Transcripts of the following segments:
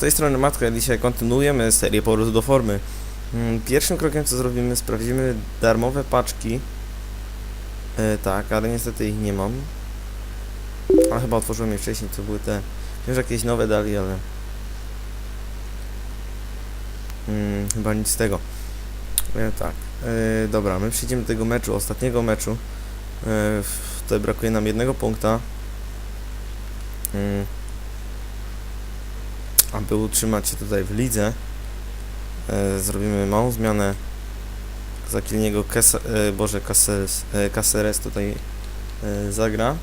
tej strony Matka, dzisiaj kontynuujemy serię Powrót do formy. Mm, Pierwszym krokiem co zrobimy, sprawdzimy darmowe paczki. E, tak, ale niestety ich nie mam. A chyba otworzyłem je wcześniej, to były te... Wiem, że jakieś nowe dali, ale... Mm, chyba nic z tego. E, tak, e, dobra, my przejdziemy do tego meczu, ostatniego meczu. E, tutaj brakuje nam jednego punkta. Mm aby utrzymać się tutaj w lidze, e, zrobimy małą zmianę. Za Kilniego e, Boże Caceres, e, Caceres tutaj zagra.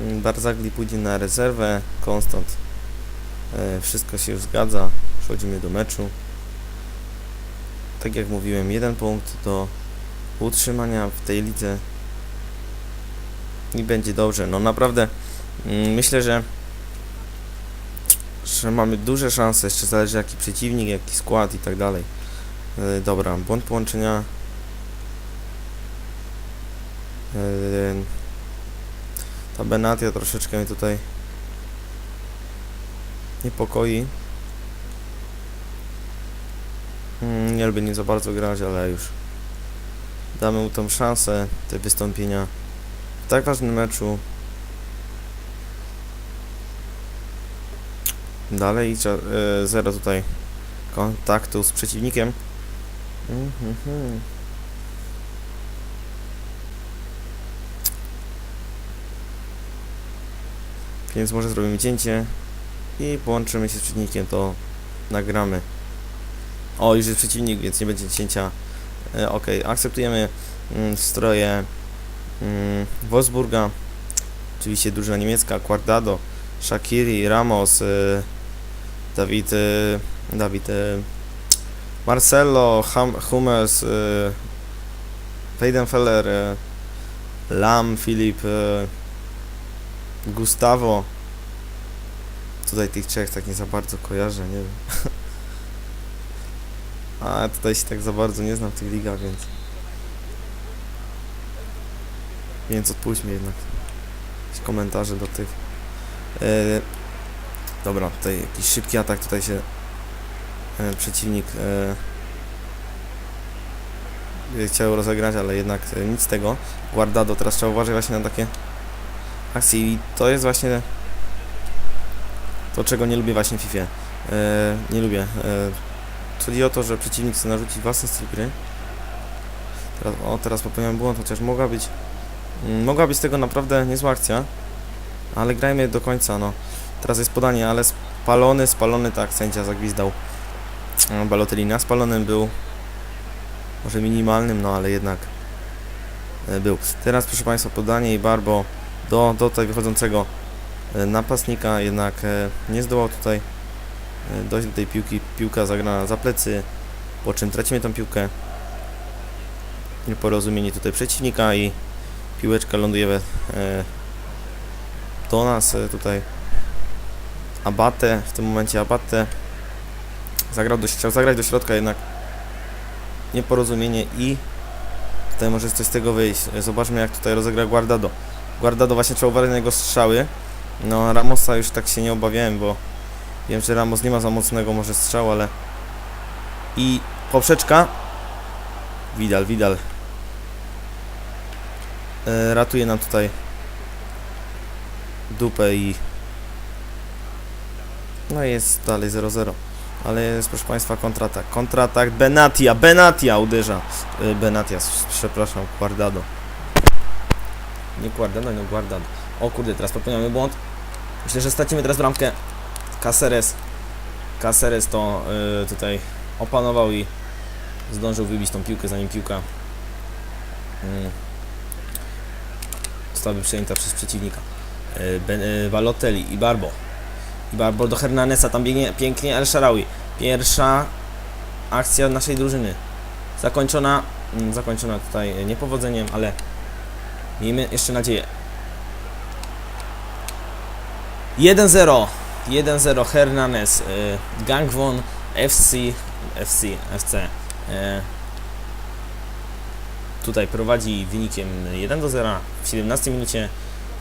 Mm, Barzagli pójdzie na rezerwę, Konstant. Wszystko się już zgadza. Przechodzimy do meczu. Tak jak mówiłem, jeden punkt do utrzymania w tej lidze i będzie dobrze. No naprawdę mm, myślę, że że mamy duże szanse, jeszcze zależy jaki przeciwnik, jaki skład i tak dalej. E, dobra, błąd połączenia. E, ta Benatia troszeczkę mnie tutaj niepokoi. Mm, Nie lubię nie za bardzo grać, ale już damy mu tą szansę, te wystąpienia w tak ważnym meczu. Dalej e, zero tutaj kontaktu z przeciwnikiem. Mhm. Więc może zrobimy cięcie i połączymy się z przeciwnikiem, to nagramy. O, już jest przeciwnik, więc nie będzie cięcia. E, ok, akceptujemy mm, stroje mm, Wolfsburga. Oczywiście drużyna niemiecka, Quardado, Shakiri, Ramos, y, Dawid, y, Dawid, y, Marcelo, Ham, Hummels, y, Weidenfeller, Lam, Filip, Gustavo. Tutaj tych trzech tak nie za bardzo kojarzę, nie wiem. A tutaj się tak za bardzo nie znam w tych ligach, więc... Więc odpuśćmy jednak komentarze do tych. Dobra, tutaj jakiś szybki atak, tutaj się e, przeciwnik e, chciał rozegrać, ale jednak e, nic z tego. Guardado teraz trzeba uważać właśnie na takie akcje i to jest właśnie to, czego nie lubię właśnie w FIFA. E, nie lubię. E, chodzi o to, że przeciwnik chce narzucić własny styl gry. Teraz, o, teraz popełniam błąd, chociaż mogła być mm, mogła być z tego naprawdę niezła akcja. Ale grajmy do końca, no. Teraz jest podanie, ale spalony, spalony, tak, sędzia zagwizdał. No, Balotelli na spalonym był. Może minimalnym, no ale jednak e, był. Teraz, proszę Państwa, podanie i Barbo do, do tutaj wychodzącego e, napastnika, jednak e, nie zdołał tutaj e, dojść do tej piłki. Piłka zagrana za plecy, po czym tracimy tą piłkę. Nieporozumienie tutaj przeciwnika i piłeczka ląduje e, do nas e, tutaj Abate, w tym momencie Abate zagrał do, chciał zagrać do środka jednak nieporozumienie i tutaj może coś z tego wyjść. Zobaczmy jak tutaj rozegra Guardado. Guardado właśnie trzeba uważać na jego strzały. No Ramosa już tak się nie obawiałem, bo wiem, że Ramos nie ma za mocnego może strzału, ale i poprzeczka Widal, Widal e, ratuje nam tutaj dupę i no jest dalej 0-0 ale jest proszę Państwa kontratak. Kontratak Benatia, Benatia uderza. Y, Benatia, przepraszam Guardado. Nie Guardado, no Guardado. O kurde, teraz popełniamy błąd. Myślę, że stracimy teraz bramkę. Caceres. Caceres to y, tutaj opanował i zdążył wybić tą piłkę, zanim piłka y, zostałaby przejęta przez przeciwnika. Y, ben, y, Balotelli i Barbo. I Barbo do Hernanesa, tam biegnie pięknie El Sharawi. Pierwsza akcja naszej drużyny. Zakończona, mm, zakończona tutaj y, niepowodzeniem, ale miejmy jeszcze nadzieję. 1-0. 1-0 Hernanes. Y, Gangwon FC FC FC. Y, tutaj prowadzi wynikiem 1 do 0 w 17 minucie.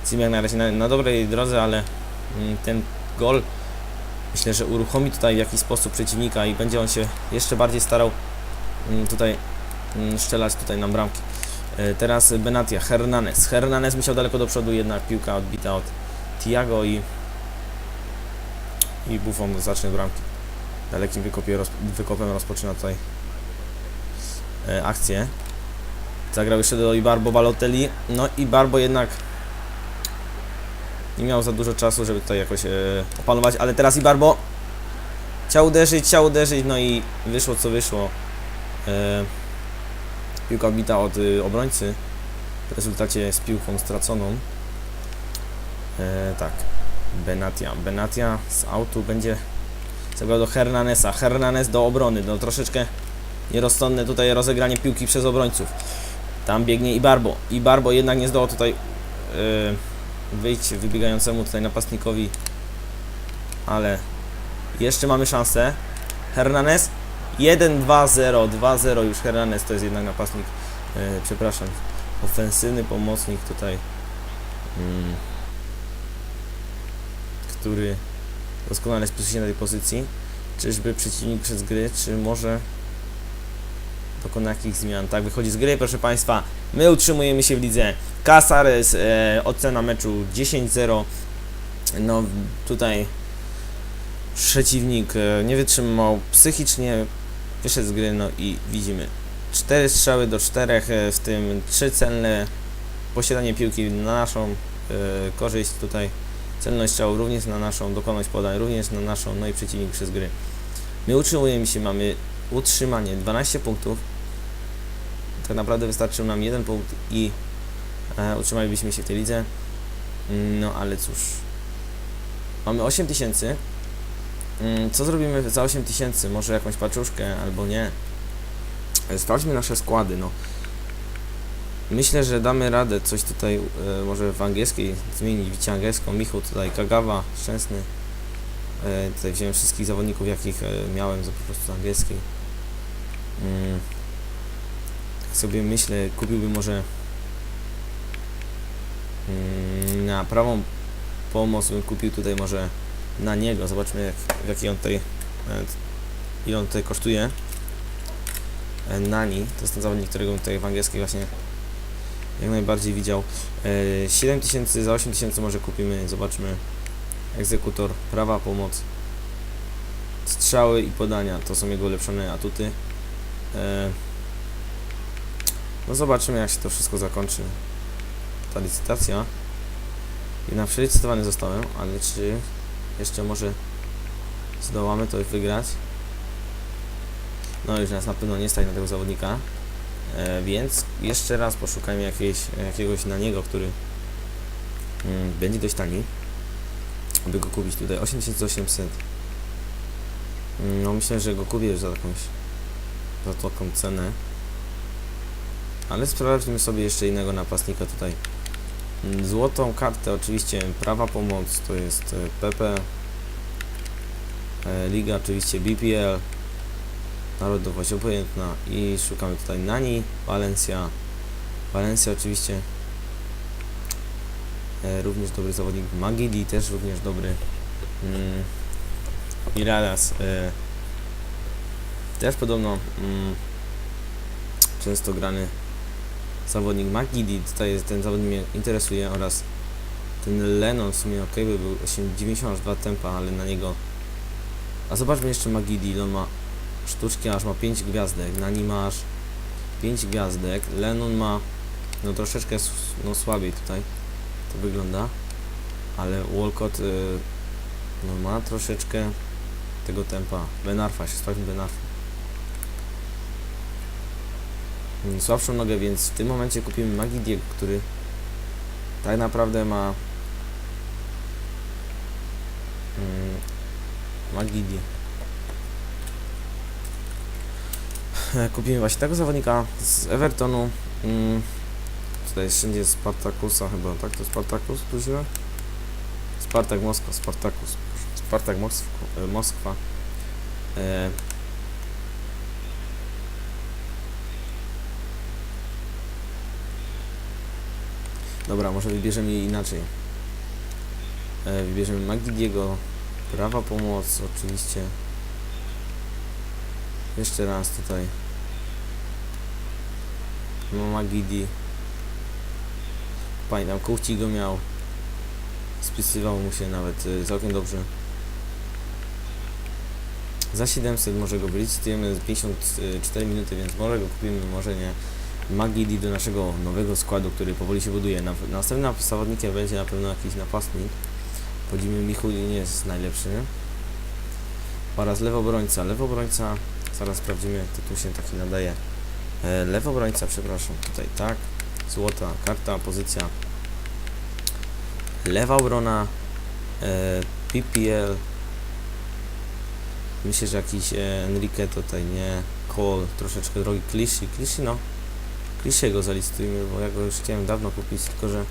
Team jak na razie na, na dobrej drodze, ale mm, ten gol myślę, że uruchomi tutaj w jakiś sposób przeciwnika i będzie on się jeszcze bardziej starał mm, tutaj mm, strzelać tutaj nam bramki. E, Teraz Benatia, Hernanes. Hernanes musiał daleko do przodu, jednak piłka odbita od Tiago i i Buffon zacznie bramki. Dalekim wykopem rozpoczyna tutaj e, akcję. Zagrał jeszcze do Ibarbo Balotelli. No i Barbo jednak nie miał za dużo czasu, żeby tutaj jakoś e, opanować, ale teraz Ibarbo chciał uderzyć, chciał uderzyć, no i wyszło co wyszło. E, piłka odbita od y, obrońcy. W rezultacie z piłką straconą. E, tak. Benatia. Benatia z autu będzie zagrał do Hernanesa. Hernanes do obrony. No troszeczkę nierozsądne tutaj rozegranie piłki przez obrońców. Tam biegnie Ibarbo. Ibarbo jednak nie zdołał tutaj yy, wyjść wybiegającemu tutaj napastnikowi. Ale jeszcze mamy szansę. Hernanes 1-2-0. 2-0 już Hernanes to jest jednak napastnik. Yy, przepraszam. Ofensywny pomocnik tutaj. Mm, który doskonale spisuje się na tej pozycji. Czyżby przeciwnik przez gry, czy może dokona jakichś zmian. Tak, wychodzi z gry, proszę Państwa. My utrzymujemy się w lidze. Casares, e, ocena meczu 10-0. No tutaj przeciwnik e, nie wytrzymał psychicznie, wyszedł z gry, no i widzimy. Cztery strzały do czterech, e, w tym trzy celne. Posiadanie piłki na naszą e, korzyść tutaj. Celność strzału również na naszą, dokonność podań również na naszą, no i przeciwnik przez gry. My utrzymujemy się, mamy utrzymanie 12 punktów. Tak naprawdę wystarczył nam jeden punkt i e, utrzymalibyśmy się w tej lidze. No ale cóż. Mamy 8 tysięcy. Mm, Co zrobimy za 8 tysięcy? Może jakąś paczuszkę albo nie. E, Sprawdźmy nasze składy, no. Myślę, że damy radę coś tutaj e, może w angielskiej zmienić, widzicie angielską. Michał tutaj, Kagawa, Szczęsny. E, tutaj wziąłem wszystkich zawodników, jakich e, miałem z po prostu angielskiej. Mm. Sobie myślę, kupiłbym może mm, na prawą pomoc bym kupił tutaj może na niego. Zobaczmy jak, jaki on tutaj e, ile on tutaj kosztuje. E, Nani, to jest ten zawodnik, którego bym tutaj w angielskiej właśnie jak najbardziej widział. E, 7000 za 8000 może kupimy, zobaczmy. Egzekutor, prawa pomoc. Strzały i podania to są jego ulepszone atuty. No zobaczymy jak się to wszystko zakończy. Ta licytacja. Jednak przelicytowany zostałem, ale czy jeszcze może zdołamy to wygrać? No już nas na pewno nie stać na tego zawodnika. E, więc jeszcze raz poszukajmy jakiegoś, na niego, który mm, będzie dość tani, aby go kupić tutaj 8800 Mm, no myślę, że go kupię za jakąś za taką cenę ale sprawdźmy sobie jeszcze innego napastnika tutaj. Mm, złotą kartę oczywiście prawa pomoc to jest e, PP e, Liga oczywiście BPL narodowość obojętna i szukamy tutaj Nani, Valencia. Valencia oczywiście. E, również dobry zawodnik Magidi też również dobry. Mm, Iradas też podobno mm, często grany zawodnik Magidi tutaj jest, ten zawodnik mnie interesuje oraz ten Lennon w sumie ok by był 8, 92 tempa ale na niego a zobaczmy jeszcze ile on ma sztuczki aż ma 5 gwiazdek, Nani ma aż 5 gwiazdek, Lennon ma no troszeczkę no słabiej tutaj to wygląda, ale Walcott y, no ma troszeczkę tego tempa. Benarfa się sprawdźmy Benarfa. Mm, Słabszą nogę, więc w tym momencie kupimy Magidiego, który tak naprawdę ma mm, Magidi. E, kupimy właśnie tego zawodnika z Evertonu. Mm, tutaj jest wszędzie Spartakusa chyba, tak? To Spartakus tu źle? Spartak Moskwa, Spartakus. Spartak Moskwa. E, Moskwa. Dobra, może wybierzemy je inaczej. E, wybierzemy Magidiego Prawa pomoc, oczywiście. Jeszcze raz tutaj. Mama Gidi. Pamiętam, Kuchci go miał. Spisywał mu się nawet y, całkiem dobrze. Za 700 może go wylicytujemy z 54 minuty, więc może go kupimy, może nie. Magidi do naszego nowego składu, który powoli się buduje. Na, następnym zawodnikiem będzie na pewno jakiś napastnik. Podzimy Michu nie jest najlepszy. Oraz lewobrońca. Lewobrońca, zaraz sprawdzimy, tytuł się taki nadaje. E, lewobrońca, przepraszam, tutaj tak. Złota karta, pozycja. Lewa obrona. E, PPL. Myślę, że jakiś e, Enrique tutaj nie. Cole, troszeczkę drogi. Kliszy, Kliszy no. Kliszy go zalicytujmy, bo ja go już chciałem dawno kupić, tylko że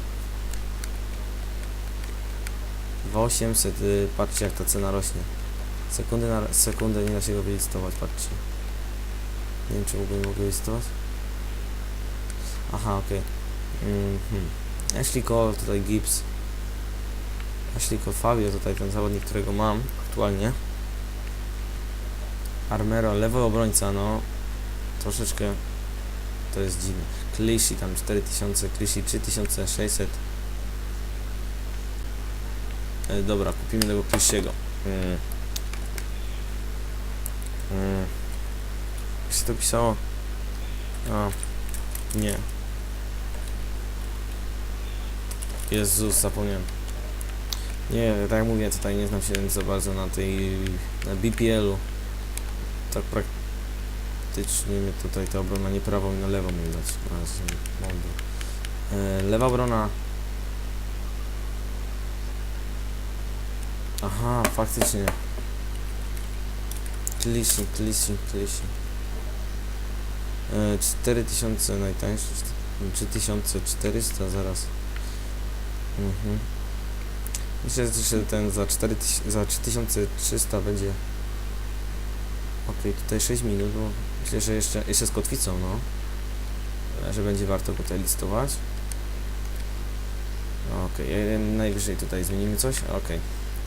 2800, y, patrzcie jak ta cena rośnie. Sekundę na sekundę nie da się go wylicytować, patrzcie. Nie wiem czy mógłbym mogę licytować. Aha, okej. Mhm. Ashley Cole, tutaj Gibbs. Ashley Cole Fabio, tutaj ten zawodnik, którego mam aktualnie. Armero, lewy obrońca, no. Troszeczkę to jest dziwne. Clichy tam 4000, Clichy 3600. E, dobra, kupimy tego Clichy'ego. Mm. Mm. Jak się to pisało? A, nie. Jezus, zapomniałem. Nie, tak jak mówię, tutaj nie znam się za bardzo na tej, na BPL-u. Tak praktycznie mnie tutaj ta obrona nie prawą i na lewą mi dać. E, lewa obrona. Aha, faktycznie. Klishi, klishi. E, 4000 najtańszy, czt- 3400 zaraz. Mhm. Myślę, że ten za 4000, za 3300 będzie Okej, tutaj 6 minut, bo myślę, że jeszcze, jeszcze z kotwicą, no. Że będzie warto tutaj listować. E, najwyżej tutaj zmienimy coś. Okej.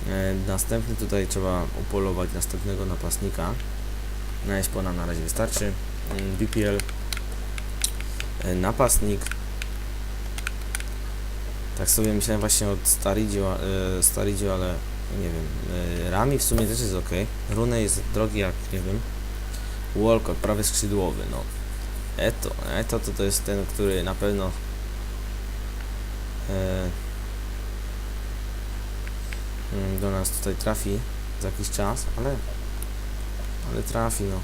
E, Następny tutaj trzeba upolować następnego napastnika. Na Espona na razie wystarczy. Mm, BPL. E, Napastnik. Tak sobie myślałem właśnie od Staridio, e, Staridio ale nie wiem. Rami w sumie też jest ok. Rune jest drogi jak, nie wiem. Walcott, prawy skrzydłowy, no. Eto, Eto to, to jest ten, który na pewno e, mm, do nas tutaj trafi za jakiś czas, ale ale trafi, no.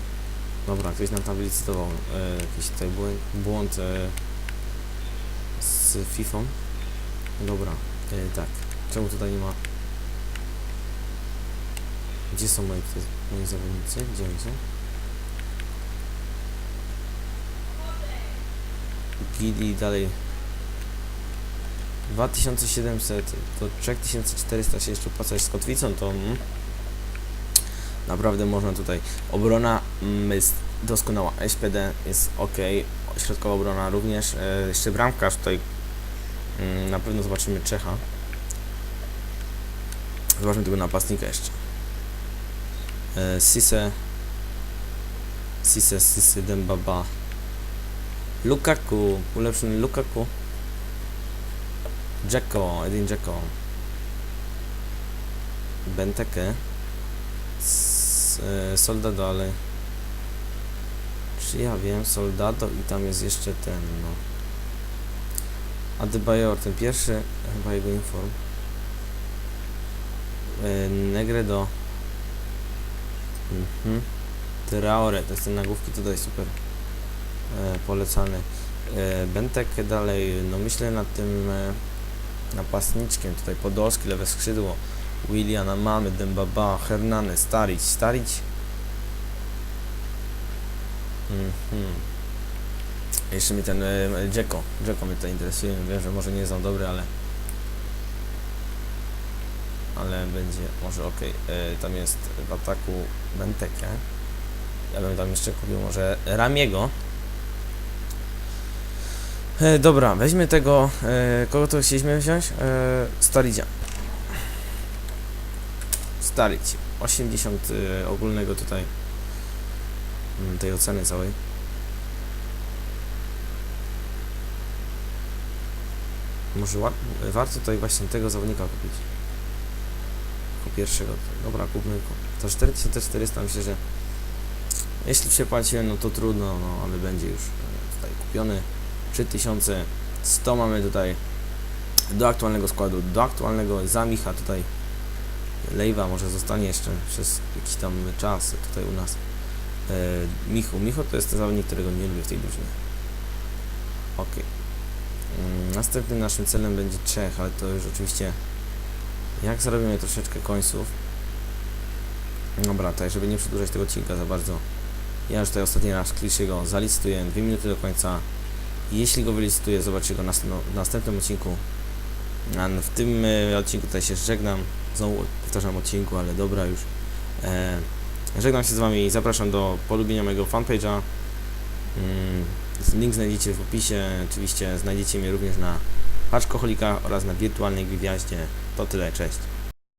Dobra, ktoś nam tam wylicytował e, jakiś tutaj błąd, błąd e, z FIFA. Dobra, e, tak. Czemu tutaj nie ma gdzie są moi, moi zawodnicy? Gdzie oni są? Gidi dalej. 2700 do 3400 się jeszcze opłacać z kotwicą to mm, naprawdę można tutaj. Obrona mm, jest doskonała. SPD jest ok środkowa obrona również. E, jeszcze bramkarz tutaj mm, na pewno zobaczymy Czecha. Zobaczmy tego napastnika jeszcze. E, Sise Sise Sise Dembaba Lukaku ulepszony Lukaku. Jacko Edin Jacko Benteke. S, e, Soldado ale czy ja wiem Soldado i tam jest jeszcze ten no. Adebayor ten pierwszy chyba jego inform. E, Negredo. Mhm. Traore, to jest ten nagłówki tutaj super polecany. E, Bentek dalej, no myślę nad tym e, napastniczkiem, tutaj Podolski, lewe skrzydło, Williana mamy, Dembaba, Hernany, Starić, Starić. Mhm. Jeszcze mi ten e, Dzeko, Dzeko mnie tutaj interesuje, wiem, że może nie jest on dobry, ale ale będzie może ok. Tam jest w ataku Benteke. Ja bym tam jeszcze kupił może Ramiego. E, dobra, weźmy tego. E, kogo to chcieliśmy wziąć? E, Staridzia. ustalić 80 y, ogólnego tutaj mm, tej oceny całej. Może warto tutaj właśnie tego zawodnika kupić. Jako pierwszego. Dobra, kupmy go. To 4400 myślę, że jeśli przepłaciłem, no to trudno, no ale będzie już e, tutaj kupiony. 3100 mamy tutaj do aktualnego składu, do aktualnego Zamicha tutaj Lejwa może zostanie jeszcze przez jakiś tam czas tutaj u nas. E, Michu, Michu to jest zawodnik, którego nie lubię w tej drużynie. Ok. Mm, Następnym naszym celem będzie Czech, ale to już oczywiście jak zarobimy troszeczkę końców. Dobra, tak, żeby nie przedłużać tego odcinka za bardzo. Ja już tutaj ostatni raz kliszę go, zalicytuję, dwie minuty do końca. Jeśli go wylicytuję, zobaczcie go w następnym odcinku. A w tym e, odcinku tutaj się żegnam. Znowu powtarzam odcinku, ale dobra już. E, żegnam się z Wami i zapraszam do polubienia mojego fanpage'a. Mm, link znajdziecie w opisie. Oczywiście znajdziecie mnie również na Paczkoholika oraz na wirtualnej gwiaździe. To tyle, cześć.